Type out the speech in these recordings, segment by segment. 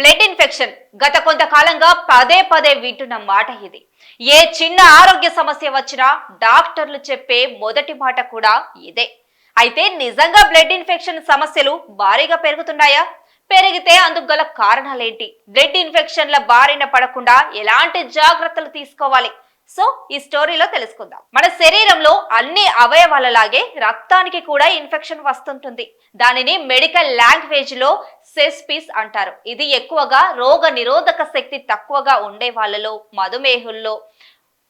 Blood infection గత కొంతకాలంగా పదే పదే వింటున్న మాట ఇది. ఏ చిన్న ఆరోగ్య సమస్య వచ్చినా డాక్టర్లు చెప్పే మొదటి మాట కూడా ఇదే. అయితే నిజంగా బ్లడ్ ఇన్ఫెక్షన్ సమస్యలు భారీగా పెరుగుతున్నాయా? పెరిగితే అందుకు గల కారణాలేంటి? బ్లడ్ ఇన్ఫెక్షన్ల బారిన పడకుండా ఎలాంటి జాగ్రత్తలు తీసుకోవాలి? సో ఈ స్టోరీలో తెలుసుకుందాం. మన శరీరంలో అన్ని అవయవాలలాగే రక్తానికి కూడా ఇన్ఫెక్షన్ వస్తుంటుంది. దానిని మెడికల్ లాంగ్వేజ్లో సెస్పిస్ అంటారు. ఇది ఎక్కువగా రోగ నిరోధక శక్తి తక్కువగా ఉండే వాళ్ళలో మధుమేహుల్లో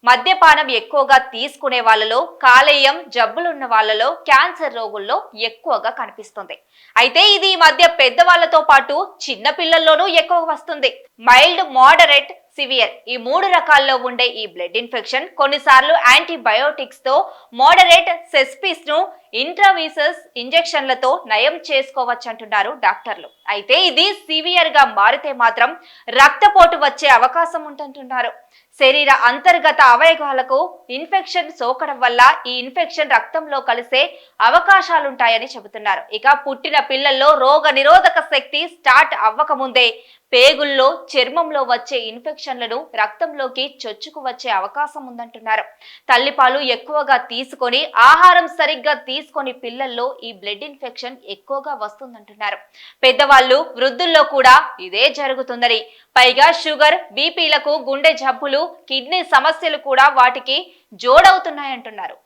మద్యపానం ఎక్కువగా తీసుకునే వాళ్ళలో కాలేయం జబ్బులున్న వాళ్ళలో క్యాన్సర్ రోగుల్లో ఎక్కువగా కనిపిస్తుంది. అయితే ఇది ఈ మధ్య పెద్దవాళ్ళతో పాటు చిన్న పిల్లల్లోనూ ఎక్కువ వస్తుంది. Mild moderate severe. ఈ మూడు రకాల్లో ఉండే ఈ బ్లడ్ ఇన్ఫెక్షన్ కొన్నిసార్లు యాంటీబయోటిక్స్తో మోడరేట్ సెస్పిస్ను ఇంట్రావీసస్ ఇంజెక్షన్లతో నయం చేసుకోవచ్చు అంటున్నారు డాక్టర్లు. అయితే ఇది సివియర్గా మారితే మాత్రం రక్తపోటు వచ్చే అవకాశం ఉంటుంటున్నారు శరీర అంతర్గత అవయవాలకు ఇన్ఫెక్షన్ సోకడం వల్ల ఈ ఇన్ఫెక్షన్ రక్తంలో కలిసే అవకాశాలుంటాయని చెబుతున్నారు. ఇక పుట్టిన పిల్లల్లో రోగ నిరోధక శక్తి స్టార్ట్ అవ్వకముందే పేగుల్లో చర్మంలో వచ్చే ఇన్ఫెక్షన్లను రక్తంలోకి చొచ్చుకు వచ్చే అవకాశం ఉందంటున్నారు తల్లిపాలు ఎక్కువగా తీసుకొని ఆహారం సరిగ్గా తీసుకొని పిల్లల్లో ఈ బ్లడ్ ఇన్ఫెక్షన్ ఎక్కువగా వస్తుందంటున్నారు. పెద్దవాళ్ళు వృద్ధుల్లో కూడా ఇదే జరుగుతుందని. పైగా షుగర్ బీపీలకు గుండె జబ్బులు కిడ్నీ సమస్యలు కూడా వాటికి జోడవుతున్నాయంటున్నారు.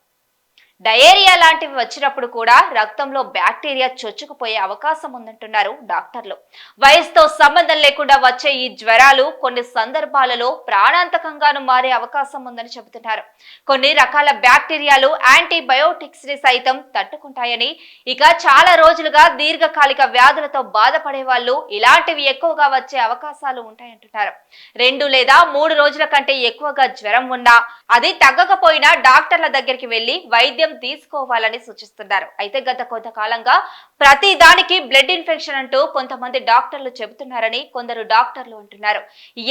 డయేరియా లాంటివి వచ్చినప్పుడు కూడా రక్తంలో బ్యాక్టీరియా చొచ్చుకుపోయే అవకాశం ఉందంటున్నారు డాక్టర్లు. వయసుతో సంబంధం లేకుండా వచ్చే ఈ జ్వరాలు కొన్ని సందర్భాలలో ప్రాణాంతకంగాను మారే అవకాశం ఉందని చెబుతున్నారు. కొన్ని రకాల బ్యాక్టీరియాలు యాంటీబయోటిక్స్ని సైతం తట్టుకుంటాయని ఇక చాలా రోజులుగా దీర్ఘకాలిక వ్యాధులతో బాధపడే వాళ్ళు ఇలాంటివి ఎక్కువగా వచ్చే అవకాశాలు ఉంటాయంటున్నారు. రెండు లేదా మూడు రోజుల కంటే ఎక్కువగా జ్వరం ఉన్నా అది తగ్గకపోయినా డాక్టర్ల దగ్గరికి వెళ్ళి వైద్యం తీసుకోవాలని సూచిస్తున్నారు. అయితే గత కొంతకాలంగా ప్రతి దానికి బ్లడ్ ఇన్ఫెక్షన్ అంటూ కొంతమంది డాక్టర్లు చెబుతున్నారని కొందరు డాక్టర్లు అంటున్నారు.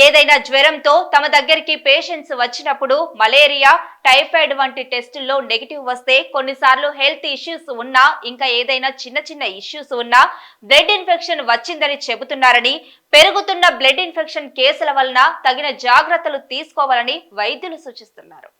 ఏదైనా జ్వరంతో తమ దగ్గరికి పేషెంట్స్ వచ్చినప్పుడు మలేరియా టైఫాయిడ్ వంటి టెస్టుల్లో నెగిటివ్ వస్తే కొన్నిసార్లు హెల్త్ ఇష్యూస్ ఉన్నా ఇంకా ఏదైనా చిన్న చిన్న ఇష్యూస్ ఉన్నా బ్లడ్ ఇన్ఫెక్షన్ వచ్చిందని చెబుతున్నారని పెరుగుతున్న బ్లడ్ ఇన్ఫెక్షన్ కేసుల వలన తగిన జాగ్రత్తలు తీసుకోవాలని వైద్యులు సూచిస్తున్నారు.